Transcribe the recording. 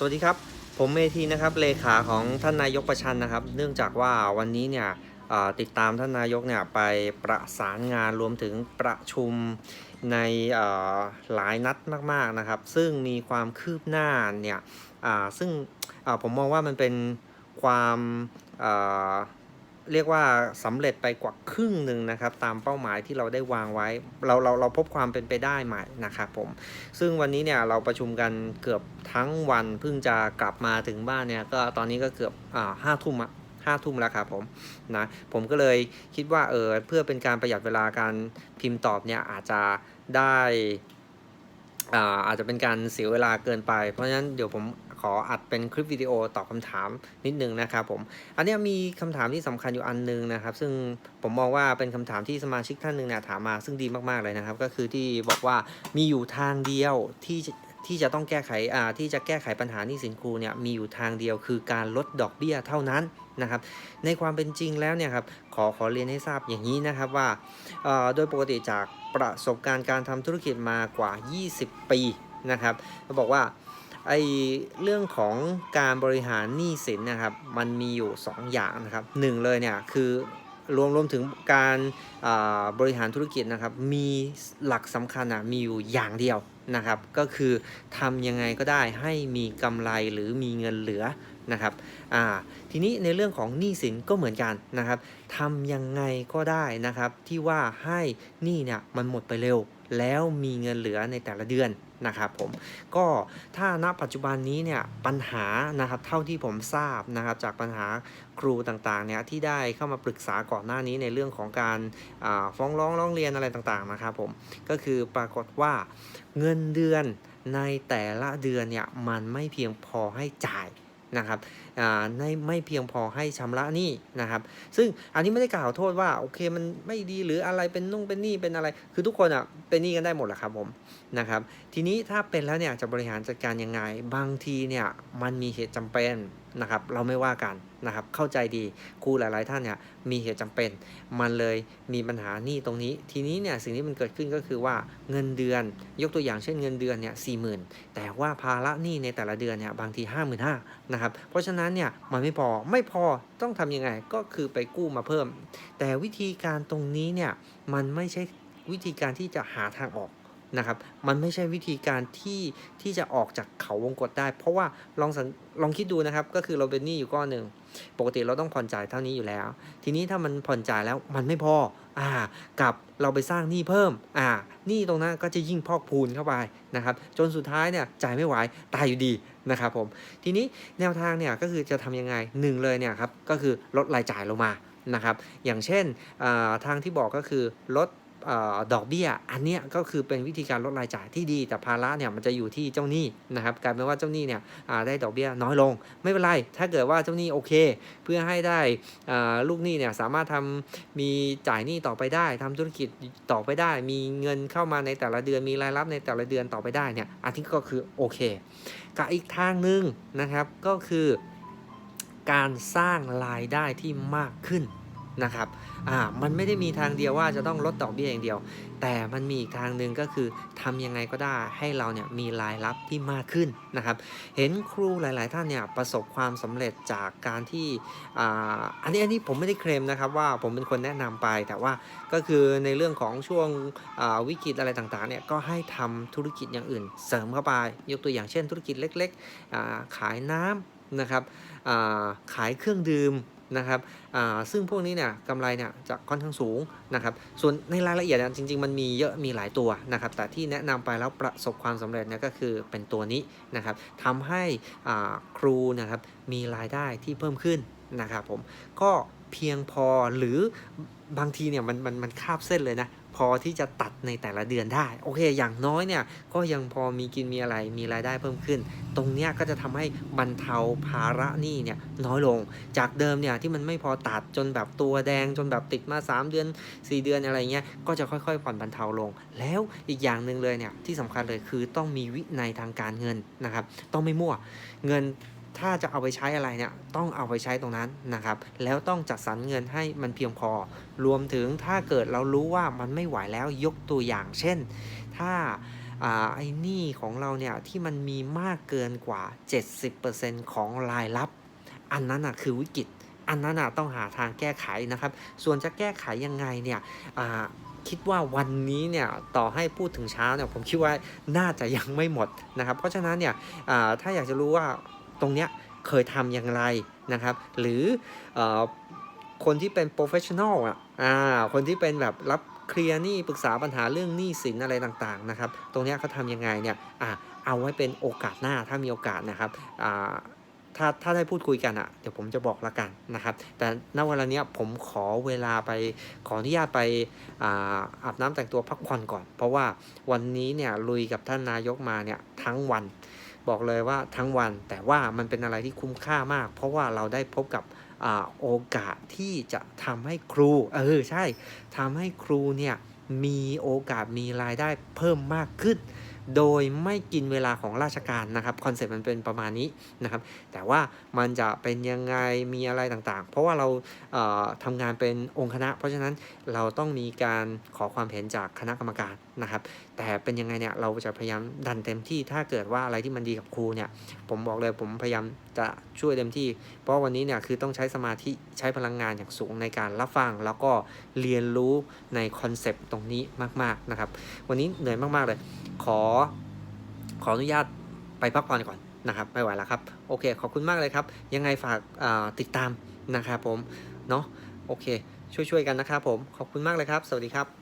สวัสดีครับ ผมเมธีนะครับเลขาของท่านนายกประชันนะครับ เนื่องจากว่าวันนี้เนี่ยติดตามท่านนายกเนี่ยไปประสานงานรวมถึงประชุมในหลายนัดมากๆนะครับ ซึ่งมีความคืบหน้าเนี่ยซึ่งผมมองว่ามันเป็นความ เรียกว่าสำเร็จไปกว่าครึ่งหนึ่งนะครับ ตามเป้าหมายที่เราได้วางไว้ เราเราเราพบความเป็นไปได้ใหม่นะครับผม ซึ่งวันนี้เนี่ยเราประชุมกันเกือบทั้งวันเพิ่งจะกลับมาถึงบ้านเนี่ยก็ตอนนี้ก็เกือบอ่าห้าทุ่มอะห้าทุ่มแล้วครับผมนะผมก็เลยคิดว่าเออเพื่อเป็นการประหยัดเวลาการพิมพ์ตอบเนี่ยอาจจะได้ อาจจะเป็นการเสียเวลาเกินไป เพราะฉะนั้นเดี๋ยวผมขออัดเป็นคลิปวิดีโอตอบคำถามนิดนึงนะครับผม อันนี้มีคำถามที่สำคัญอยู่อันนึงนะครับ ซึ่งผมมองว่าเป็นคำถามที่สมาชิกท่านหนึ่งเนี่ยถามมาซึ่งดีมากๆเลยนะครับ ก็คือที่บอกว่ามีอยู่ทางเดียวที่ที่จะต้องแก้ไขที่จะแก้ไขปัญหานี้สินครูเนี่ยมีอยู่ทางเดียวคือการลดดอกเบี้ยเท่านั้น นะครับ ในความเป็นจริงแล้วเนี่ยครับขอขอเรียนให้ทราบอย่างนี้นะครับว่าโดยปกติจากประสบการณ์การทำธุรกิจมากว่า 20 ปีนะครับเขาบอกว่าไอเรื่องของการบริหารหนี้สินนะครับ มันมีอยู่ 2 อย่างนะครับหนึ่งเลยเนี่ยคือรวมรวมถึงการาบริหารธุรกิจนะครับ มีหลักสำคัญอะมีอยู่อย่างเดียวนะครับ ก็คือทำยังไงก็ได้ให้มีกำไรหรือมีเงินเหลือ นะครับอ่าทีนี้ในเรื่องของหนี้สินก็เหมือนกันนะครับทำยังไงก็ได้นะครับที่ว่าให้หนี้เนี่ยมันหมดไปเร็ว แล้วมีเงินเหลือในแต่ละเดือนนะครับผมก็ถ้าณปัจจุบันนี้เนี่ยปัญหานะครับเท่าที่ผมทราบนะครับจากปัญหาครูต่างๆเนี่ยที่ได้เข้ามาปรึกษาก่อนหน้านี้ในเรื่องของการาฟ้องร้องร้องเรียนอะไรต่างๆนะครับผมก็คือปรากฏว่าเงินเดือนในแต่ละเดือนเนี่ยมันไม่เพียงพอให้จ่าย นะครับ ไม่เพียงพอให้ชำระหนี้นะครับ ซึ่งอันนี้ไม่ได้กล่าวโทษว่าโอเคมันไม่ดีหรืออะไรเป็นนุ่งเป็นหนี้เป็นอะไร คือทุกคนอะเป็นหนี้กันได้หมดแหละครับผมนะครับ ทีนี้ถ้าเป็นแล้วเนี่ยจะบริหารจัดการยังไง บางทีเนี่ยมันมีเหตุจำเป็นนะครับ เราไม่ว่ากันนะครับ เข้าใจดีครูหลาย ๆ ท่านเนี่ยมีเหตุจำเป็น มันเลยมีปัญหาหนี้ตรงนี้ ทีนี้เนี่ยสิ่งที่มันเกิดขึ้นก็คือว่าเงินเดือน ยกตัวอย่างเช่นเงินเดือนเนี่ยสี่หมื่นแต่ว่าภาระหนี้ในแต่ละเดือนเนี่ยบางทีห้าหมื่นห้านะครับ เพราะฉะนั้นเนี่ยมันไม่พอไม่พอต้องทำยังไงก็คือไปกู้มาเพิ่ม แต่วิธีการตรงนี้เนี่ยมันไม่ใช่วิธีการที่จะหาทางออก นะครับ มันไม่ใช่วิธีการที่ที่จะออกจากเขาวงกฏได้ เพราะว่าลองสังลองคิดดูนะครับ ก็คือเราเป็นหนี้อยู่ก้อนหนึ่ง ปกติเราต้องผ่อนจ่ายเท่านี้อยู่แล้ว ทีนี้ถ้ามันผ่อนจ่ายแล้วมันไม่พอ อ่า กับเราไปสร้างหนี้เพิ่ม อ่า หนี้ตรงนั้นก็จะยิ่งพอกพูนเข้าไปนะครับ จนสุดท้ายเนี่ยจ่ายไม่ไหว ตายอยู่ดีนะครับผม ทีนี้แนวทางเนี่ยก็คือจะทำยังไงหนึ่งเลยเนี่ยครับ ก็คือลดรายจ่ายลงมา นะครับ อย่างเช่นทางที่บอกก็คือลด ออดอกเบี้ย อันนี้ก็คือเป็นวิธีการลดรายจ่ายที่ดี แต่ภาระเนี่ยมันจะอยู่ที่เจ้าหนี้นะครับกลายเป็นว่าเจ้าหนี้เนี่ยได้ดอกเบี้ยน้อยลง ไม่เป็นไร ถ้าเกิดว่าเจ้าหนี้โอเค เพื่อให้ได้ลูกหนี้เนี่ยสามารถทำมีจ่ายหนี้ต่อไปได้ทำธุรกิจต่อไปได้ มีเงินเข้ามาในแต่ละเดือนมีรายรับในแต่ละเดือนต่อไปได้เนี่ยอันนี้ก็คือโอเคกับอีกทางหนึ่งนะครับก็คือการสร้างรายได้ที่มากขึ้น นะครับอ่ามันไม่ได้มีทางเดียวว่าจะต้องลดดอกเบี้ยอย่างเดียว แต่มันมีอีกทางหนึ่งก็คือทำยังไงก็ได้ให้เราเนี่ยมีรายรับที่มากขึ้นนะครับ เห็นครูหลาย ๆ ท่านเนี่ยประสบความสำเร็จจากการที่อ่าอันนี้อันนี้ผมไม่ได้เคลมนะครับว่าผมเป็นคนแนะนำไป แต่ว่าก็คือในเรื่องของช่วงอ่าวิกฤตอะไรต่าง ๆ เนี่ยก็ให้ทำธุรกิจอย่างอื่น เสริมเข้าไป ยกตัวอย่างเช่น ธุรกิจเล็กๆอ่าขายน้ำนะครับขายเครื่องดื่ม นะครับซึ่งพวกนี้เนี่ยกำไรเนี่ยจะค่อนข้างสูงนะครับ ส่วนในรายละเอียดเนี่ยจริง ๆ มันมีเยอะมีหลายตัวนะครับ แต่ที่แนะนำไปแล้วประสบความสำเร็จเนี่ยก็คือเป็นตัวนี้นะครับทำให้ครูนะครับมีรายได้ที่เพิ่มขึ้นนะครับผมก็เพียงพอหรือ บางทีเนี่ยมันมันมันคาบเส้นเลยนะ พอที่จะตัดในแต่ละเดือนได้ โอเค อย่างน้อยเนี่ยก็ยังพอมีกินมีอะไรมีรายได้เพิ่มขึ้น ตรงเนี้ยก็จะทำให้บรรเทาภาระหนี้เนี่ยน้อยลง จากเดิมเนี่ยที่มันไม่พอตัดจนแบบตัวแดงจนแบบติดมา 3 เดือน 4 เดือนอะไรเงี้ยก็จะค่อยๆผ่อนบรรเทาลง แล้วอีกอย่างหนึ่งเลยเนี่ยที่สำคัญเลยคือต้องมีวินัยทางการเงินนะครับ ต้องไม่มั่วเงิน ถ้าจะเอาไปใช้อะไรเนี่ยต้องเอาไปใช้ตรงนั้นนะครับ แล้วต้องจัดสรรเงินให้มันเพียงพอ รวมถึงถ้าเกิดเรารู้ว่ามันไม่ไหวแล้วยกตัวอย่าง เช่น ถ้าอไอ้หนี้ของเราเนี่ยที่มันมีมากเกินกว่า 70%ของรายรับ อันนั้นอะคือวิกฤต อันนั้นอะต้องหาทางแก้ไขนะครับ ส่วนจะแก้ไขยังไงเนี่ยคิดว่าวันนี้เนี่ยต่อให้พูดถึงเช้าเนี่ยผมคิดว่าน่าจะยังไม่หมดนะครับ เพราะฉะนั้นเนี่ยถ้าอยากจะรู้ว่า ตรงเนี้ยเคยทำอย่างไรนะครับ หรืออคนที่เป็น professional อะอ่าคนที่เป็นแบบรับเคลียร์หนี้ปรึกษาปัญหาเรื่องหนี้สินอะไรต่างๆนะครับ ตรงเนี้ยเขาทำยังไงเนี่ยอ่าเอาไว้เป็นโอกาสหน้าถ้ามีโอกาสนะครับอ่าถ้าถ้าได้พูดคุยกันอะ่ะเดี๋ยวผมจะบอกละกันนะครับ แต่ณเวลาเนี้ยผมขอเวลาไปขออนุญาตไปอาอาบน้ำแต่งตัวพักผ่อนก่อน เพราะว่าวันนี้เนี่ยลุยกับท่านนายกมาเนี่ยทั้งวัน บอกเลยว่าทั้งวัน แต่ว่ามันเป็นอะไรที่คุ้มค่ามาก เพราะว่าเราได้พบกับอโอกาสที่จะทำให้ครู เออใช่ทำให้ครูเนี่ยมีโอกาสมีรายได้เพิ่มมากขึ้น โดยไม่กินเวลาของราชการนะครับคอนเซ็ปต์มันเป็นประมาณนี้นะครับ แต่ว่ามันจะเป็นยังไงมีอะไรต่างๆ เพราะว่าเราเอ่อทำงานเป็นองค์คณะ เพราะฉะนั้นเราต้องมีการขอความเห็นจากคณะกรรมการนะครับ แต่เป็นยังไงเนี่ยเราจะพยายามดันเต็มที่ถ้าเกิดว่าอะไรที่มันดีกับครูเนี่ย ผมบอกเลยผมพยายามจะช่วยเต็มที่ เพราะวันนี้เนี่ยคือต้องใช้สมาธิใช้พลังงานอย่างสูงในการรับฟัง แล้วก็เรียนรู้ในคอนเซปต์ตรงนี้มากๆนะครับ วันนี้เหนื่อยมากๆเลย ขอ ขออนุญาตไปพักผ่อนก่อนนะครับไม่ไหวแล้วครับ โอเค ขอบคุณมากเลยครับ ยังไงฝากติดตามนะครับผม เนาะโอเค ช่วยๆกันนะครับผม ขอบคุณมากเลยครับ สวัสดีครับ